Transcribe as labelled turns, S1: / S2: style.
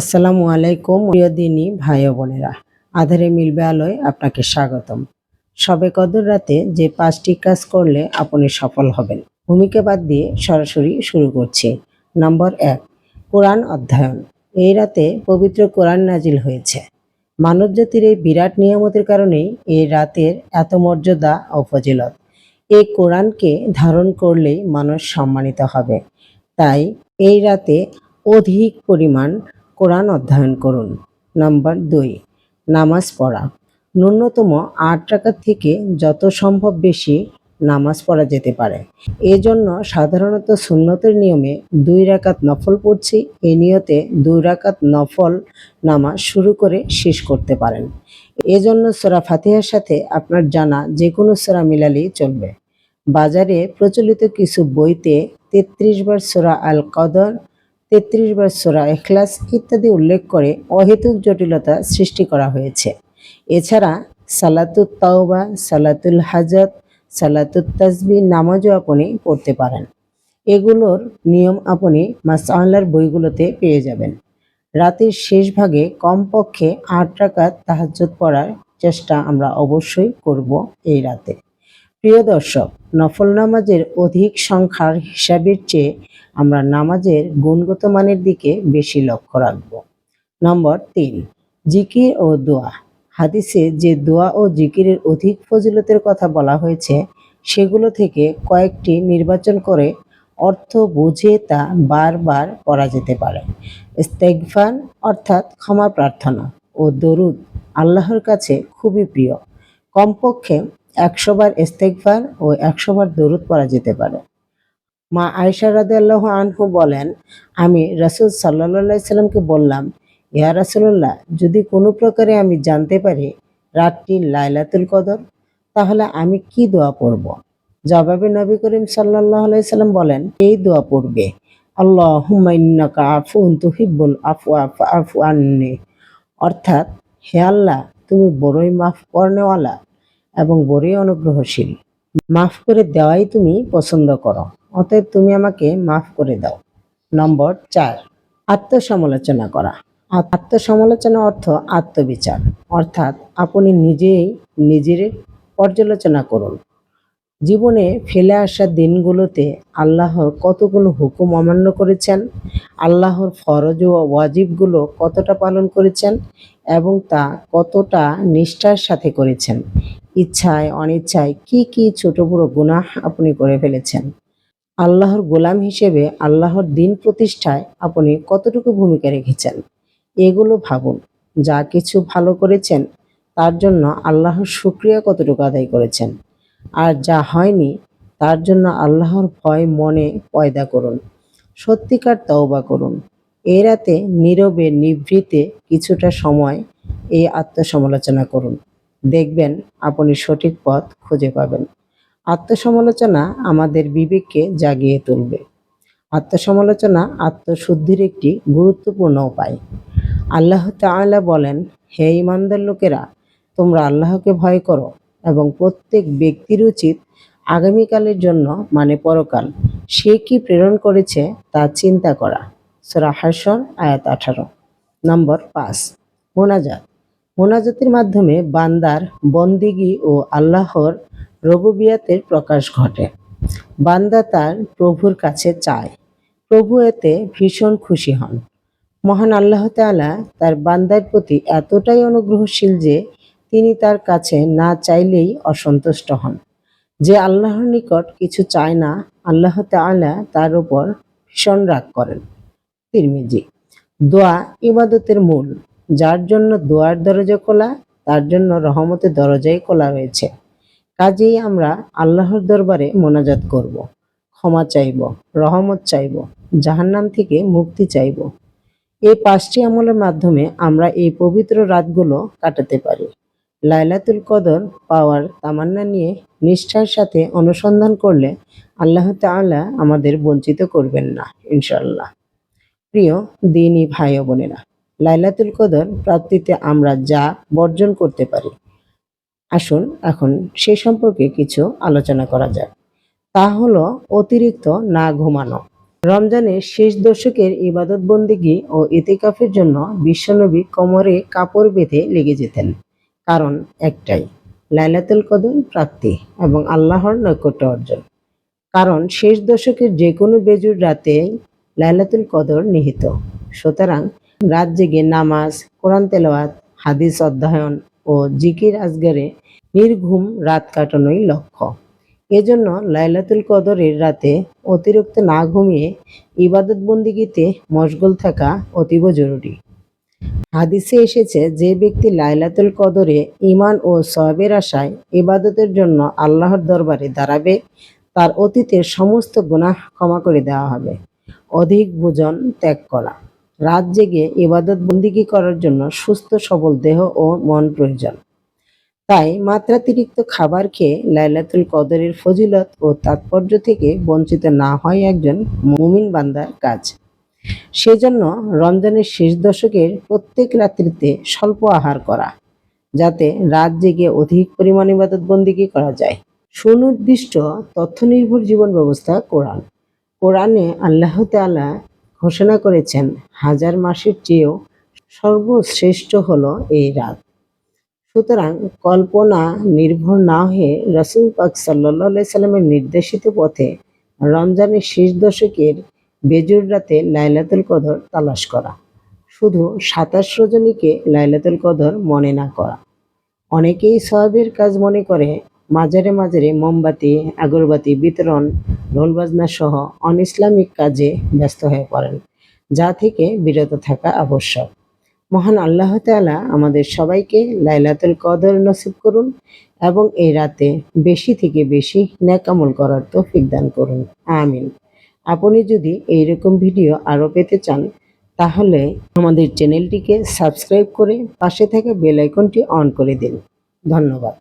S1: আসসালামু আলাইকুম, প্রিয় দিনী ভাই বোনেরা। আধারে মিলবে আলোয় আপনাকে স্বাগতম। সবে কদর রাতে যে পাঁচটি কাজ করলে আপনি সফল হবেন, ভূমিকা বাদ দিয়ে সরাসরি শুরু করছি। নম্বর এক, কোরআন অধ্যয়ন। এই রাতে পবিত্র কোরআন নাজিল হয়েছে। মানব জাতির এই বিরাট নিয়ামতের কারণেই এই রাতের এত মর্যাদা ও ফজিলত। এই কোরআনকে ধারণ করলেই মানুষ সম্মানিত হবে। তাই এই রাতে অধিক পরিমাণ কোরআন অধ্যয়ন করুন। নাম্বার দুই, নামাজ পড়া। ন্যূনতম আট টাকা থেকে যত সম্ভব বেশি নামাজ পড়া যেতে পারে। এজন্য সাধারণত সুন্নতের নিয়মে দুই রাকাত নফল পড়ছি। এ নিয়তে দুই রাকাত নফল নামাজ শুরু করে শেষ করতে পারেন। এজন্য সোরা ফাতিহার সাথে আপনার জানা যে কোনো সোরা মিলালেই চলবে। বাজারে প্রচলিত কিছু বইতে তেত্রিশ বার সোরা আল কদর তেত্রিশ বার সোরা এখলাস ইত্যাদি উল্লেখ করে অহেতুক জটিলতা সৃষ্টি করা হয়েছে। এছাড়া সালাতুত তাওবা, সালাতুল হাজত, সালাতুত তাসবি নামাজও আপনি পড়তে পারেন। এগুলোর নিয়ম আপনি মাসাল্লার বইগুলোতে পেয়ে যাবেন। রাতের শেষ ভাগে কমপক্ষে আট রাকাত তাহাজ্জুদ পড়ার চেষ্টা আমরা অবশ্যই করব এই রাতে। প্রিয় দর্শক, নফল নামাজের অধিক সংখ্যার হিসাবের চেয়ে আমরা নামাজের গুণগত মানের দিকে বেশি লক্ষ্য রাখব। নম্বর তিন, জিকির ও দোয়া। হাদিসে যে দোয়া ও জিকিরের অধিক ফজিলতের কথা বলা হয়েছে, সেগুলো থেকে কয়েকটি নির্বাচন করে অর্থ বুঝে তা বারবার পড়া যেতে পারে। ইস্তেগফার, অর্থাৎ ক্ষমা প্রার্থনা ও দরুদ আল্লাহর কাছে খুবই প্রিয়। কমপক্ষে একশো বার ইস্তেগফার ও একশো বার দরুদ পড়া যেতে পারে। মা আয়সা রাদিয়াল্লাহ আনহু বলেন, আমি রাসূল সাল্লাল্লাহু সাল্লামকে বললাম, ইয়া রাসূলুল্লাহ, যদি কোনো প্রকারে আমি জানতে পারি রাতটি লাইলাতুল কদর, তাহলে আমি কি দোয়া পড়ব? জবাবে নবী করিম আলাইহি সাল্লাম বলেন, এই দোয়া পড়বে, আল্লাহুম্মা ইন্নাকা আফুন তুহিব্বুল আফওয়া, ফাআফু আন্নি। অর্থাৎ, হে আল্লাহ, তুমি বড়ই মাফ করনেওয়ালা। এবং বড়ই অনুগ্রহশীল। মাফ করে দেওয়াই তুমি পছন্দ করো, অতএব তুমি আমাকে মাফ করে দাও। নম্বর চার, আত্মসমালোচনা করা। আত্মসমালোচনা অর্থ আত্মবিচার। অর্থাৎ আপনি নিজেই নিজের পর্যালোচনা করুন। জীবনে ফেলে আসা দিনগুলোতে আল্লাহর কতগুলো হুকুম অমান্য করেছেন, আল্লাহর ফরজ ও ওয়াজিবগুলো কতটা পালন করেছেন এবং তা কতটা নিষ্ঠার সাথে করেছেন? ইচ্ছায়, অনিচ্ছায় কি কি ছোট বড় গুনাহ আপনি করে ফেলেছেন? আল্লাহর গোলাম হিসেবে আল্লাহর দিন প্রতিষ্ঠায় আপনি কতটুকু ভূমিকা রেখেছেন? এগুলো ভাবুন। যা কিছু ভালো করেছেন, তার জন্য আল্লাহর শুক্রিয়া কতটুকু আদায় করেছেন? আর যা হয়নি, তার জন্য আল্লাহর ভয় মনে পয়দা করুন। সত্যিকার তওবা করুন। এই রাতে নীরবে নিভৃতে কিছুটা সময় এই আত্মসমালোচনা করুন। দেখবেন আপনি সঠিক পথ খুঁজে পাবেন। আত্মসমালোচনা আমাদের বিবেককে জাগিয়ে তুলবে। আত্মসমালোচনা আত্মশুদ্ধির একটি গুরুত্বপূর্ণ উপায়। আল্লাহ তাআলা বলেন, হে ইমানদার লোকেরা, তোমরা আল্লাহকে ভয় করো। এবং প্রত্যেক ব্যক্তির উচিত আগামীকালের জন্য মানে পরকাল, সে কি প্রেরণ করেছে তা চিন্তা করা। সূরা হাসর আয়াত আঠারো। নম্বর পাঁচ, মোনাজাত। মোনাজাতের মাধ্যমে বান্দার বন্দিগি ও আল্লাহর রবুবিয়াতের প্রকাশ ঘটে। বান্দা তার প্রভুর কাছে চায়। প্রভু এতে ভীষণ খুশি হন। মহান আল্লাহ তাআলা তার বান্দার প্রতি এতটাই অনুগ্রহশীল যে তিনি তার কাছে না চাইলেই অসন্তুষ্ট হন। যে আল্লাহর নিকট কিছু চায় না, আল্লাহ তাআলা তার উপর ভীষণ রাগ করেন। তিরমিজি, দোয়া ইবাদতের মূল। যার জন্য দোয়ার দরজা খোলা, তার জন্য রহমতের দরজাই খোলা রয়েছে। কাজেই আমরা আল্লাহর দরবারে মোনাজাত করব। ক্ষমা চাইব, রহমত চাইব, জাহান্নাম থেকে মুক্তি চাইব। এই পাঁচটি আমলের মাধ্যমে আমরা এই পবিত্র রাতগুলো কাটাতে পারি। লাইলাতুল কদর পাওয়ার তামান্না নিয়ে নিষ্ঠার সাথে অনুসন্ধান করলে আল্লাহ তাআলা আমাদের বঞ্চিত করবেন না ইনশাল্লাহ প্রিয় দিনই ভাই বোনেরা, লাইলাতুল কদর প্রাপ্তিতে আমরা যা বর্জন করতে পারি, আসুন এখন সে সম্পর্কে কিছু আলোচনা করা যাক। তা হলো অতিরিক্ত না ঘুমানো। রমজানের শেষ দশকের ইবাদত বন্দিগি ও ইতিকাফের জন্য বিশ্বনবী কোমরে কাপড় বেঁধে লেগে যেতেন। কারণ একটাই, লাইলাতুল কদর প্রাপ্তি এবং আল্লাহর নৈকট্য অর্জন। কারণ শেষ দশকের যে কোনো বেজুর রাতে লাইলাতুল কদর নিহিত। সুতরাং রাত জেগে নামাজ, কোরআন তেলাওয়াত, হাদিস অধ্যয়ন ও জিকির আজগারে নির্ঘুম রাত কাটানোই লক্ষ্য। এজন্য লাইলাতুল কদরের রাতে অতিরিক্ত না ঘুমিয়ে ইবাদত বন্দিগিতে মশগুল থাকা অতীব জরুরি। হাদিসে এসেছে, যে ব্যক্তি লাইলাতুল কদরে ইমান ও সবের আশায় ইবাদতের জন্য আল্লাহর দরবারে দাঁড়াবে, তার অতীতের সমস্ত গুনাহ ক্ষমা করে দেওয়া হবে। অধিক ভোজন, ত্যাগ করা। রাত জেগে ইবাদত বন্দিগি করার জন্য সুস্থ, সবল দেহ ও মন প্রয়োজন। তাই মাত্রাতিরিক্ত খাবার খেয়ে লাইলাতুল কদরের ফজিলত ও তাৎপর্য থেকে বঞ্চিত না হয় একজন মুমিন বান্দার কাজ। সেজন্য রমজানের শেষ দশকের প্রত্যেক রাত্রিতে স্বল্প আহার করা, যাতে রাত জেগে অধিক পরিমাণ ইবাদত বন্দিগি করা যায়। সুনির্দিষ্ট তথ্য নির্ভর জীবন ব্যবস্থা কোরআন। কোরআনে আল্লাহ তাআলা ঘোষণা করেছেন, হাজার মাসের চেয়েও সর্বশ্রেষ্ঠ হলো এই রাত। সুতরাং কল্পনা নির্ভর না হয়ে রসুল পাক সাল্লাহ সাল্লামের নির্দেশিত পথে রমজানের শেষ দশকের বেজুর রাতে লাইলাতুল কদর তালাশ করা। শুধু সাতাশ রজনীকে লাইলাতুল কদর মনে না করা। অনেকেই সহাবের কাজ মনে করে, মাঝারে মাঝারে মোমবাতি, আগরবাতি বিতরণ, ঢোলবাজনা সহ অন ইসলামিক কাজে ব্যস্ত হয়ে পড়েন, যা থেকে বিরত থাকা আবশ্যক। মহান আল্লাহ তাআলা আমাদের সবাইকে লাইলাতুল কদর নসিব করুন এবং এই রাতে বেশি থেকে বেশি ন্যাকামল করার তৌফিক দান করুন। আমিন। আপনি যদি এইরকম ভিডিও আরও পেতে চান, তাহলে আমাদের চ্যানেলটিকে সাবস্ক্রাইব করে পাশে থেকে বেল আইকনটি অন করে দিন। ধন্যবাদ।